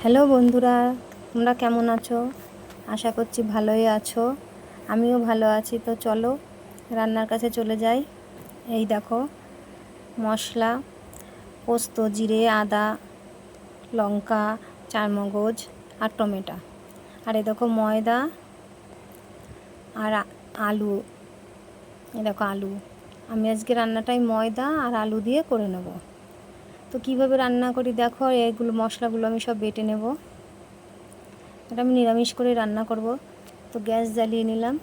Hello বন্ধুরা, তোমরা কেমন আছো? আশা করছি ভালোই আছো। আমিও ভালো আছি, তো চলো রান্নার কাছে চলে যাই। এই দেখো, মশলা, পোস্ত, জিরে, আদা, লঙ্কা, চারমগজ আর টমেটো। আর এই দেখো ময়দা আর আলু। এই দেখো আলু। আমি আজকে রান্নাটাই ময়দা আর আলু দিয়ে করে নেব। তো কীভাবে রান্না করি? দেখো আর এইগুলো মশলাগুলো আমি সব বেটে নেব। এটা আমি নিরামিষ করে রান্না করব। তো গ্যাস জ্বালিয়ে নিলাম।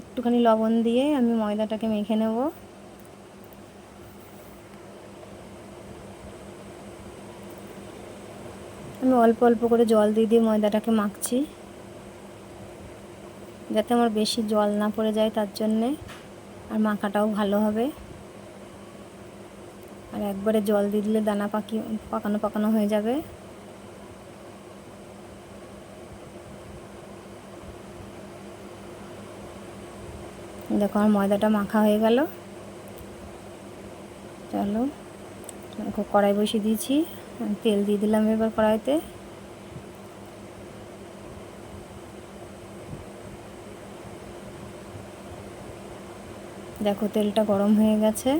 একটুখানি লবণ দিয়ে আমি ময়দাটাকে মেখে নেব। আমি অল্প অল্প করে জল দিয়ে দিয়ে ময়দাটাকে মাখছি, যাতে আমার বেশি জল না পড়ে যায় তার জন্যে, আর মাখাটাও ভালো হবে। আর একবারে জল দিয়ে দিলে দানা পাকি, পাকানো পাকানো হয়ে যাবে। দেখো আমার ময়দাটা মাখা হয়ে গেল। চলো, দেখো কড়াই বসিয়ে দিয়েছি। তেল দিয়ে দিলাম এবার কড়াইতে। দেখো তেলটা গরম হয়ে গেছে।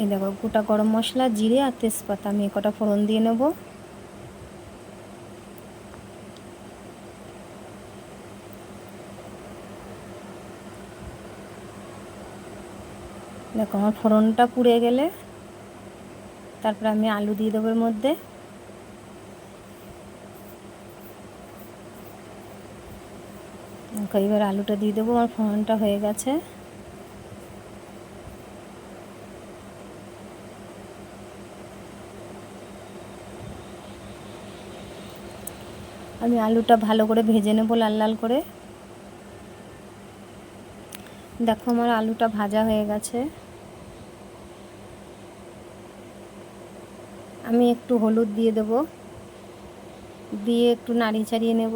এই দেখো, গোটা গরম মশলা, জিরে আর তেজপাতা। আমি কটা ফোড়ন দিয়ে নেব। দেখো, আমার ফোড়নটা পুড়ে গেলে তারপরে আমি আলু দিয়ে দেবো এর মধ্যে। এবার আলুটা দিয়ে দেবো, আমার ফোড়নটা হয়ে গেছে। আমি আলুটা ভালো করে ভেজে নেব লাল লাল করে। দেখো আমার আলুটা ভাজা হয়ে গেছে। আমি একটু হলুদ দিয়ে দেব। দিয়ে একটু নাড়ি চাড়িয়ে নেব।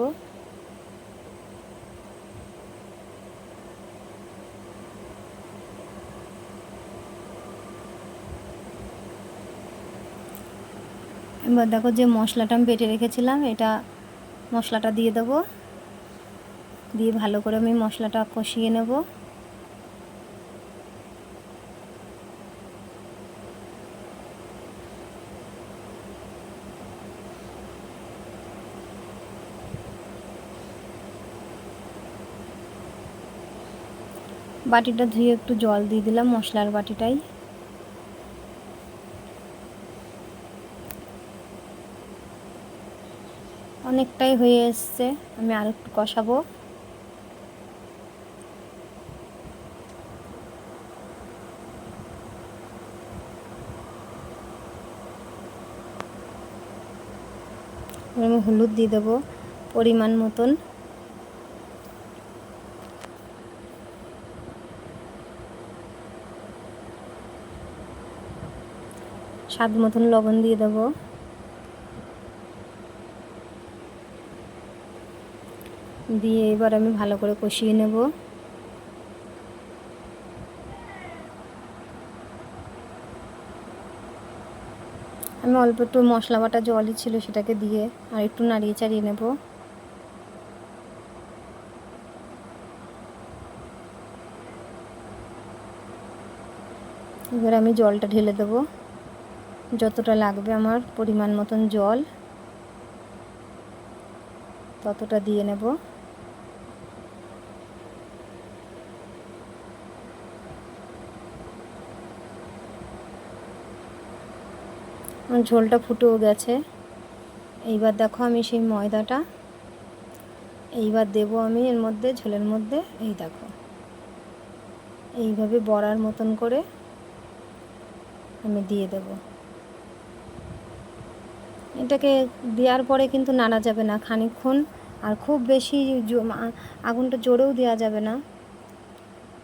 এবার দেখো যে মশলাটা আমি বেটে রেখেছিলাম, এটা মশলাটা দিয়ে দেবো। দিয়ে ভালো করে আমি মশলাটা কষিয়ে নেব। বাটিটা ধুয়ে একটু জল দিয়ে দিলাম মশলার বাটিটাই। অনেকটাই হয়ে এসছে। আমি আর একটু কষাবো। আমি হলুদ দিয়ে দেবো পরিমাণ মতন। স্বাদ মতন লবণ দিয়ে দেবো। দিয়ে এবার আমি ভালো করে কষিয়ে নেব। আমি অল্প একটু মশলা বাটা জলই ছিল সেটাকে দিয়ে আর একটু নাড়িয়ে চাড়িয়ে নেব। এবার আমি জলটা ঢেলে দেব। যতটা লাগবে আমার পরিমাণ মতন জল ততটা দিয়ে নেব। ঝোলটা ফুটেও গেছে। এইবার দেখো আমি সেই ময়দাটা। এইবার দেব আমি এর মধ্যে, ঝোলের মধ্যে, এই দেখো। এইভাবে বড়ার মতন করে আমি দিয়ে দেব। এটাকে দেওয়ার পরে কিন্তু নাড়া যাবে না খানিকক্ষণ। আর খুব বেশি আগুনটা জোরেও দেওয়া যাবে না।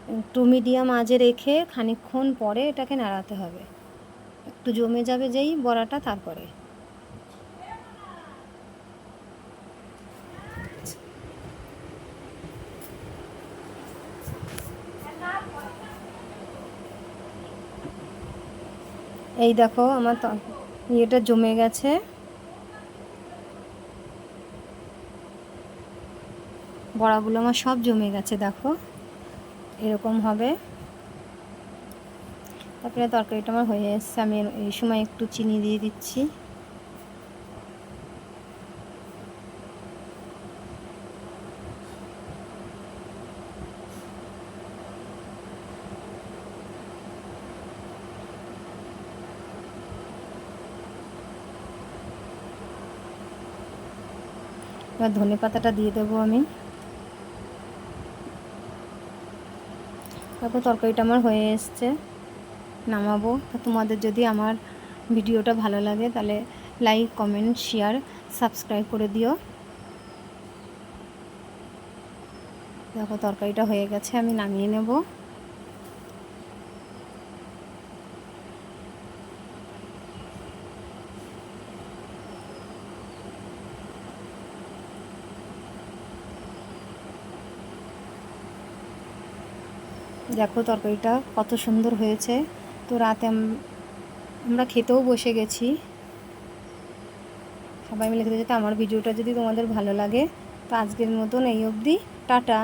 একটু মিডিয়াম আজে রেখে খানিকক্ষণ পরে এটাকে নাড়াতে হবে। একটু জমে যাবে যেই বড়াটা তারপরে। এই দেখো আমার ইয়েটা জমে গেছে। বড়াগুলো আমার সব জমে গেছে, দেখো। এরকম হবে। তারপরে তরকারিটা আমার হয়ে এসছে, আমি এই সময় একটু চিনি দিয়ে দিচ্ছি। এবার ধনে পাতাটা দিয়ে দেবো আমি। তারপর তরকারিটা আমার হয়ে এসছে। নামাবো। তো তোমাদের যদি আমার ভিডিওটা ভালো লাগে, তাহলে লাইক কমেন্ট শেয়ার সাবস্ক্রাইব করে দিও। দেখো তরকারিটা হয়ে গেছে, আমি নামিয়ে নেব। দেখো তরকারিটা কত সুন্দর হয়েছে। তো রাতে আমরা খেতেও বসে গেছি। সবাই মিলে খেতে যেতে আমার ভিডিওটা যদি তোমাদের ভালো লাগে, তো আজকের মতন এই অবধি। টাটা।